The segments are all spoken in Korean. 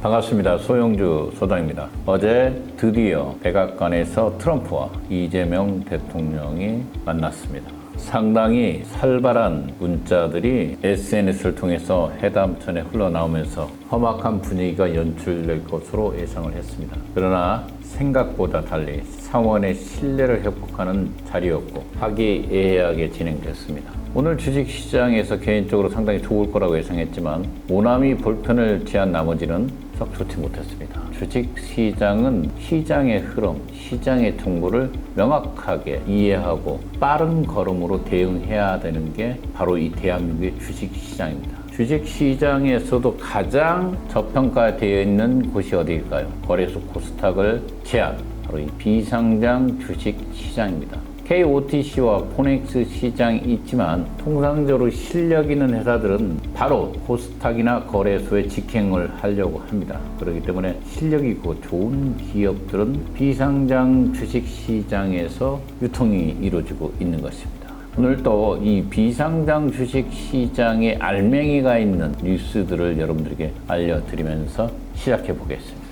반갑습니다. 소영주 소장입니다. 어제 드디어 백악관에서 트럼프와 이재명 대통령이 만났습니다. 상당히 살벌한 문자들이 SNS를 통해서 회담전에 흘러나오면서 험악한 분위기가 연출될 것으로 예상을 했습니다. 그러나 생각보다 달리 상원의 신뢰를 회복하는 자리였고 화기애애하게 진행됐습니다. 오늘 주식시장에서 개인적으로 상당히 좋을 거라고 예상했지만 모나미 볼펜을 취한 나머지는 썩 좋지 못했습니다. 주식 시장은 시장의 흐름, 시장의 정보를 명확하게 이해하고 빠른 걸음으로 대응해야 되는 게 바로 이 대한민국의 주식 시장입니다. 주식 시장에서도 가장 저평가되어 있는 곳이 어디일까요? 거래소 코스닥을 제한, 바로 이 비상장 주식 시장입니다. KOTC와 포넥스 시장이 있지만 통상적으로 실력 있는 회사들은 바로 코스닥이나 거래소에 직행을 하려고 합니다. 그렇기 때문에 실력이 있고 좋은 기업들은 비상장 주식 시장에서 유통이 이루어지고 있는 것입니다. 오늘 또 이 비상장 주식 시장에 알맹이가 있는 뉴스들을 여러분들에게 알려드리면서 시작해 보겠습니다.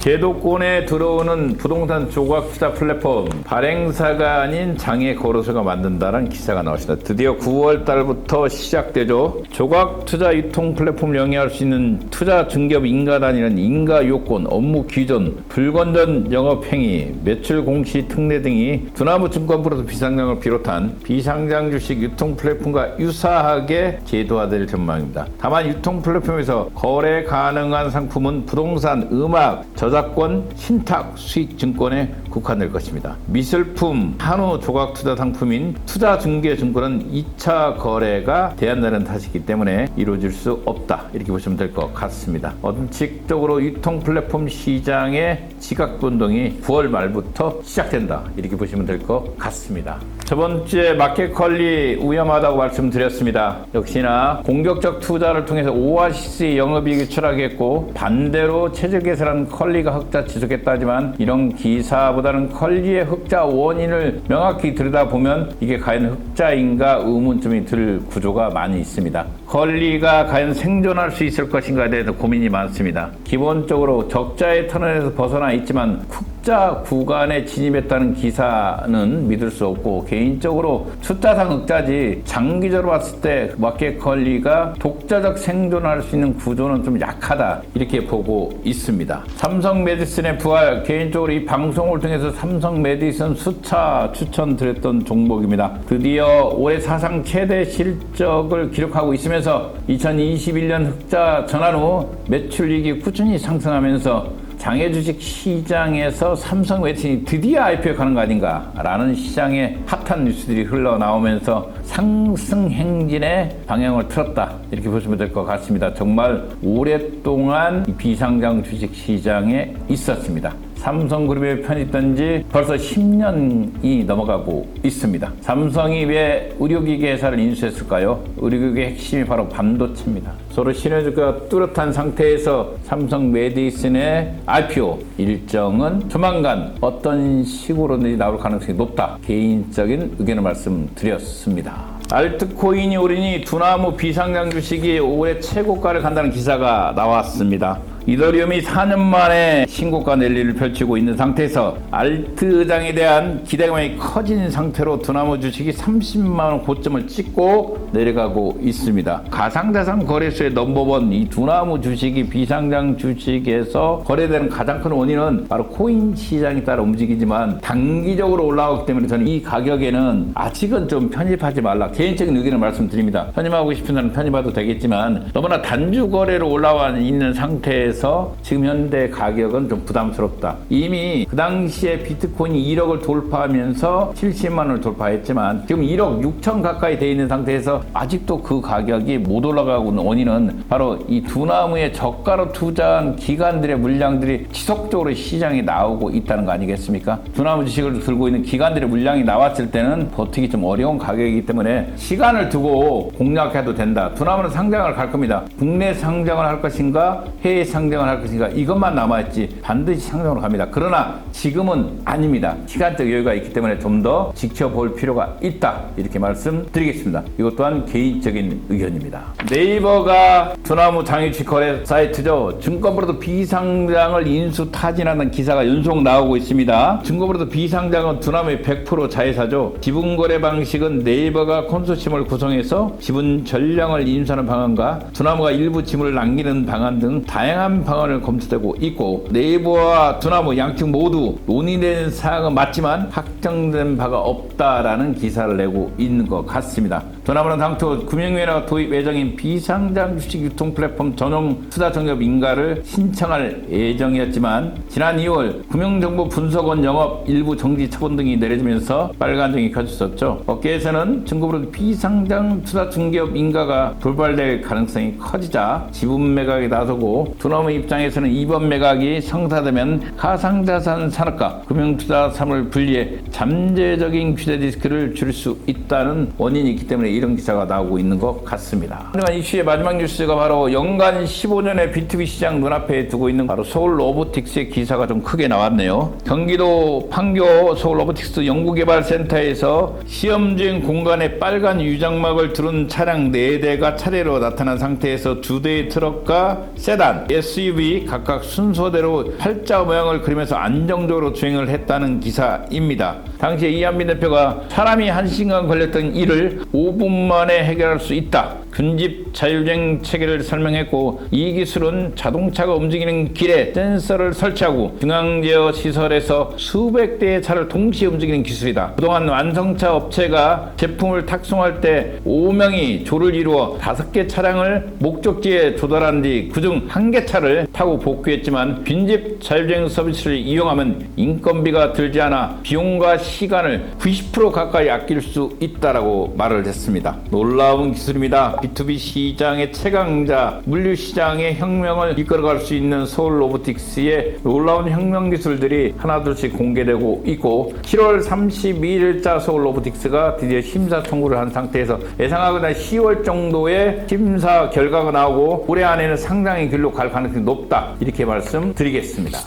제도권에 들어오는 부동산 조각 투자 플랫폼 발행사가 아닌 장애 거래소가 만든다는 기사가 나왔습니다. 드디어 9월 달부터 시작되죠. 조각 투자 유통 플랫폼을 영위할 수 있는 투자 중개업 인가 단위는 인가 요건, 업무 기존, 불건전 영업 행위, 매출 공시 특례 등이 두나무 증권 플러스 비상장을 비롯한 비상장 주식 유통 플랫폼과 유사하게 제도화될 전망입니다. 다만 유통 플랫폼에서 거래 가능한 상품은 부동산, 음악, 저작권, 신탁, 수익 증권에 국한될 것입니다. 미술품, 한우 조각 투자 상품인 투자 중개 증권은 2차 거래가 제한되는 탓이기 때문에 이루어질 수 없다. 이렇게 보시면 될 것 같습니다. 원칙적으로 유통 플랫폼 시장의 지각 변동이 9월 말부터 시작된다. 이렇게 보시면 될 것 같습니다. 저번 주에 마켓 컬리 위험하다고 말씀드렸습니다. 역시나 공격적 투자를 통해서 오아시스의 영업이익이 추락했고 반대로 최저 개설한 컬리가 흑자 지속했다지만 이런 기사 보다는 컬리의 흑자 원인을 명확히 들여다보면 이게 과연 흑자인가 의문점이 들 구조가 많이 있습니다. 컬리가 과연 생존할 수 있을 것인가에 대해서 고민이 많습니다. 기본적으로 적자의 터널에서 벗어나 있지만 흑자 구간에 진입했다는 기사는 믿을 수 없고 개인적으로 숫자상 흑자지 장기적으로 봤을 때 마켓 컬리가 독자적 생존할 수 있는 구조는 좀 약하다 이렇게 보고 있습니다. 삼성 메디슨의 부활 개인적으로 이 방송을 통해서 삼성 메디슨 수차 추천드렸던 종목입니다. 드디어 올해 사상 최대 실적을 기록하고 있으면서 2021년 흑자 전환 후 매출이익이 꾸준히 상승하면서 장애 주식 시장에서 삼성 웨틴이 드디어 IPO 가는 거 아닌가라는 시장의 핫한 뉴스들이 흘러나오면서 상승 행진의 방향을 틀었다 이렇게 보시면 될 것 같습니다. 정말 오랫동안 이 비상장 주식 시장에 있었습니다. 삼성그룹에 편입된 지 벌써 10년이 넘어가고 있습니다. 삼성이 왜 의료기기 회사를 인수했을까요? 의료기기 핵심이 바로 반도체입니다. 서로 시너지가 뚜렷한 상태에서 삼성 메디슨의 IPO 일정은 조만간 어떤 식으로든지 나올 가능성이 높다. 개인적인 의견을 말씀드렸습니다. 알트코인이 오르니 두나무 비상장 주식이 올해 최고가를 간다는 기사가 나왔습니다. 이더리움이 4년 만에 신고가 랠리를 펼치고 있는 상태에서 알트장에 대한 기대감이 커진 상태로 두나무 주식이 30만 원 고점을 찍고 내려가고 있습니다. 가상자산 거래소의 넘버원 이 두나무 주식이 비상장 주식에서 거래되는 가장 큰 원인은 바로 코인 시장에 따라 움직이지만 단기적으로 올라오기 때문에 저는 이 가격에는 아직은 좀 편입하지 말라 개인적인 의견을 말씀드립니다. 편입하고 싶은 사람 편입해도 되겠지만 너무나 단주 거래로 올라와 있는 상태에 서 지금 현재 가격은 좀 부담스럽다. 이미 그 당시에 비트코인이 1억을 돌파하면서 70만 원을 돌파했지만 지금 1억 6천 가까이 돼 있는 상태에서 아직도 그 가격이 못 올라가고 있는 원인은 바로 이 두나무에 저가로 투자한 기관들의 물량들이 지속적으로 시장에 나오고 있다는 거 아니겠습니까? 두나무 주식을 들고 있는 기관들의 물량이 나왔을 때는 버티기 좀 어려운 가격이기 때문에 시간을 두고 공략해도 된다. 두나무는 상장을 갈 겁니다. 국내 상장을 할 것인가 해외 상 상장을 할 것인가 이것만 남아있지 반드시 상장으로 갑니다. 그러나 지금은 아닙니다. 시간적 여유가 있기 때문에 좀 더 지켜볼 필요가 있다 이렇게 말씀드리겠습니다. 이것 또한 개인적인 의견입니다. 네이버가 두나무 장유치 거래 사이트죠. 증권으로도 비상장을 인수 타진하는 기사가 연속 나오고 있습니다. 증권으로도 비상장은 두나무의 100% 자회사죠. 지분 거래 방식은 네이버가 콘소시엄을 구성해서 지분 전량을 인수하는 방안과 두나무가 일부 지분을 남기는 방안 등 다양한 방안을 검토되고 있고 네이버와 두나무 양측 모두 논의된 사항은 맞지만 확정된 바가 없다라는 기사를 내고 있는 것 같습니다. 두나무는 당초 금융위원회가 도입 예정인 비상장 주식 유통 플랫폼 전용 투자 정협 인가를 신청할 예정이었지만 지난 2월 금융정보 분석원 영업 일부 정지 처분 등이 내려지면서 빨간등이 켜졌었죠. 업계에서는 증거으로 비상장 투자 중개업 인가가 돌발될 가능성이 커지자 지분 매각에 나서고 두나무 입장에서는 이번 매각이 성사되면 가상자산 산업과 금융투자 산업을 분리해 잠재적인 규제 리스크를 줄일 수 있다는 원인이 있기 때문에 이런 기사가 나오고 있는 것 같습니다. 하지만 이슈의 마지막 뉴스가 바로 연간 15년의 B2B 시장 눈앞에 두고 있는 바로 서울 로보틱스의 기사가 좀 크게 나왔네요. 경기도 판교 서울 로보틱스 연구개발센터에서 시험 중인 공간에 빨간 유장막을 두른 차량 4대가 차례로 나타난 상태에서 두 대의 트럭과 세단, SUV 각각 순서대로 팔자 모양을 그리면서 안정적으로 주행을 했다는 기사입니다. 당시에 이한빈 대표가 사람이 한시간 걸렸던 일을 5분 만에 해결할 수 있다. 근집 자율주행 체계를 설명했고 이 기술은 자동차가 움직이는 길에 센서를 설치하고 중앙 제어 시설에서 수백 대의 차를 동시에 움직이는 기술이다. 그동안 완성차 업체가 제품을 탁송할 때 5명이 조를 이루어 5개 차량을 목적지에 조달한 뒤 그중 한 개 차를 타고 복귀했지만 빈집 자율주행 서비스를 이용하면 인건비가 들지 않아 비용과 시간을 90% 가까이 아낄 수 있다라고 말을 했습니다. 놀라운 기술입니다. B2B 시장의 최강자, 물류 시장의 혁명을 이끌어갈 수 있는 서울 로보틱스의 놀라운 혁명 기술들이 하나둘씩 공개되고 있고 7월 32일자 서울 로보틱스가 드디어 심사 청구를 한 상태에서 예상하거나 10월 정도의 심사 결과가 나오고 올해 안에는 상당히 길로 갈 가능성이 높다 이렇게 말씀드리겠습니다.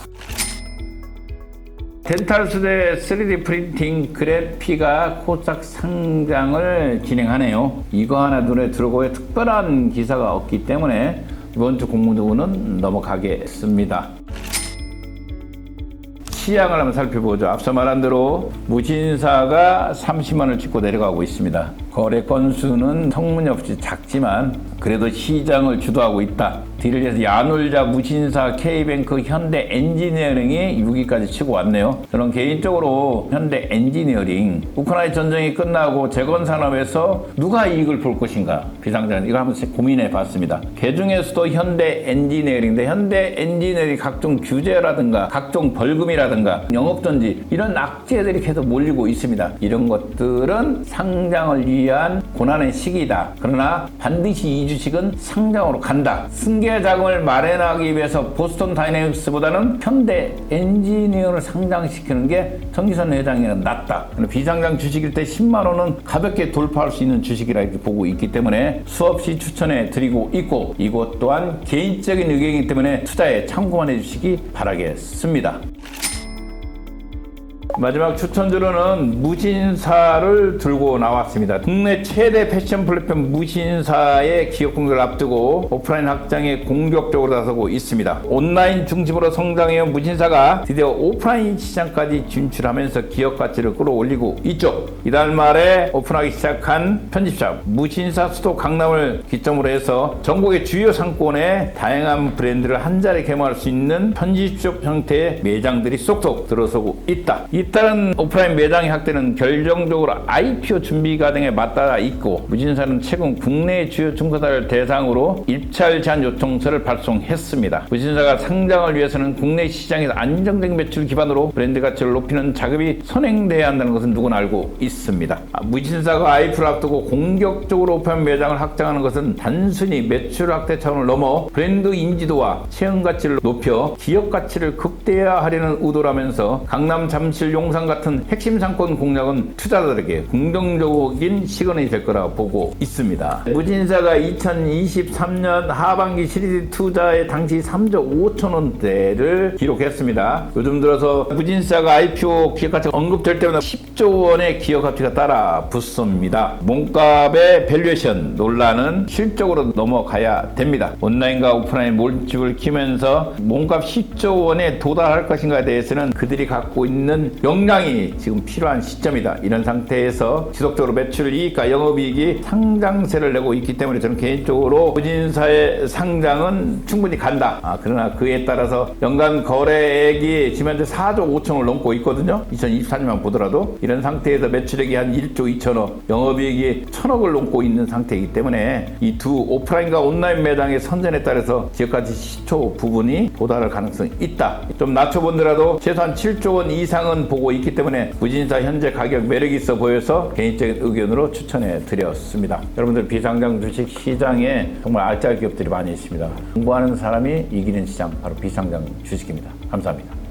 덴탈수대 3D 프린팅 그래피가 코싹 상장을 진행하네요. 이거 하나 눈에 들어오고 특별한 기사가 없기 때문에 이번 주 공무도구는 넘어가겠습니다. 시향을 한번 살펴보죠. 앞서 말한 대로 무신사가 30만을 찍고 내려가고 있습니다. 거래 건수는 터무니없이 작지만 그래도 시장을 주도하고 있다. 뒤를 이어서 야놀자, 무신사, K뱅크, 현대 엔지니어링이 6위까지 치고 왔네요. 저는 개인적으로 현대 엔지니어링, 우크라이나 전쟁이 끝나고 재건 산업에서 누가 이익을 볼 것인가 비상장 이거 한번 고민해 봤습니다. 그 중에서도 현대 엔지니어링인데 현대 엔지니어링 각종 규제라든가 각종 벌금이라든가 영업전지 이런 악재들이 계속 몰리고 있습니다. 이런 것들은 상장을 위한 고난의 시기다. 그러나 반드시 이 주식은 상장으로 간다. 승계 자금을 마련하기 위해서 보스턴 다이내믹스보다는 현대 엔지니어를 상장시키는 게 정기선 회장이 낫다. 비상장 주식일 때 10만 원은 가볍게 돌파할 수 있는 주식이라 이렇게 보고 있기 때문에 수없이 추천해 드리고 있고 이것 또한 개인적인 의견이기 때문에 투자에 참고만 해주시기 바라겠습니다. 마지막 추천주로는 무신사를 들고 나왔습니다. 국내 최대 패션 플랫폼 무신사의 기업 공개를 앞두고 오프라인 확장에 공격적으로 나서고 있습니다. 온라인 중심으로 성장해온 무신사가 드디어 오프라인 시장까지 진출하면서 기업 가치를 끌어올리고 있죠. 이달 말에 오픈하기 시작한 편집샵 무신사 수도 강남을 기점으로 해서 전국의 주요 상권에 다양한 브랜드를 한 자리에 개방할 수 있는 편집숍 형태의 매장들이 쏙쏙 들어서고 있다. 잇 따른 오프라인 매장의 확대는 결정적으로 IPO 준비 과정에 맞닿아 있고 무진사는 최근 국내 주요 증권사를 대상으로 입찰 제한 요청서를 발송했습니다. 무진사가 상장을 위해서는 국내 시장에서 안정적인 매출 기반으로 브랜드 가치를 높이는 작업이 선행돼야 한다는 것은 누구나 알고 있습니다. 아, 무진사가 IPO를 앞두고 공격적으로 오프라인 매장을 확장하는 것은 단순히 매출 확대 차원을 넘어 브랜드 인지도와 체험 가치를 높여 기업 가치를 극대화하려는 의도라면서 강남 잠실 용산 같은 핵심 상권 공략은 투자자들에게 긍정적인 시그널이 될 거라 보고 있습니다. 무진사가 2023년 하반기 시리즈 투자의 당시 3조 5천 원대를 기록했습니다. 요즘 들어서 무진사가 IPO 기업 가치가 언급될 때마다 10조 원의 기업 가치가 따라 붙습니다. 몸값의 밸류에이션 논란은 실적으로 넘어가야 됩니다. 온라인과 오프라인 몰집을 키면서 몸값 10조 원에 도달할 것인가에 대해서는 그들이 갖고 있는 역량이 지금 필요한 시점이다. 이런 상태에서 지속적으로 매출 이익과 영업이익이 상장세를 내고 있기 때문에 저는 개인적으로 무진사의 상장은 충분히 간다. 아, 그러나 그에 따라서 연간 거래액이 지금 현재 4조 5천을 넘고 있거든요. 2024년만 보더라도 이런 상태에서 매출액이 한 1조 2천억, 영업이익이 1천억을 넘고 있는 상태이기 때문에 이 두 오프라인과 온라인 매장의 선전에 따라서 지역가치 시초 부분이 도달할 가능성이 있다. 좀 낮춰본더라도 최소한 7조 원 이상은 보고 있기 때문에 무진사 현재 가격 매력이 있어 보여서 개인적인 의견으로 추천해 드렸습니다. 여러분들 비상장 주식 시장에 정말 알짜기 기업들이 많이 있습니다. 공부하는 사람이 이기는 시장 바로 비상장 주식입니다. 감사합니다.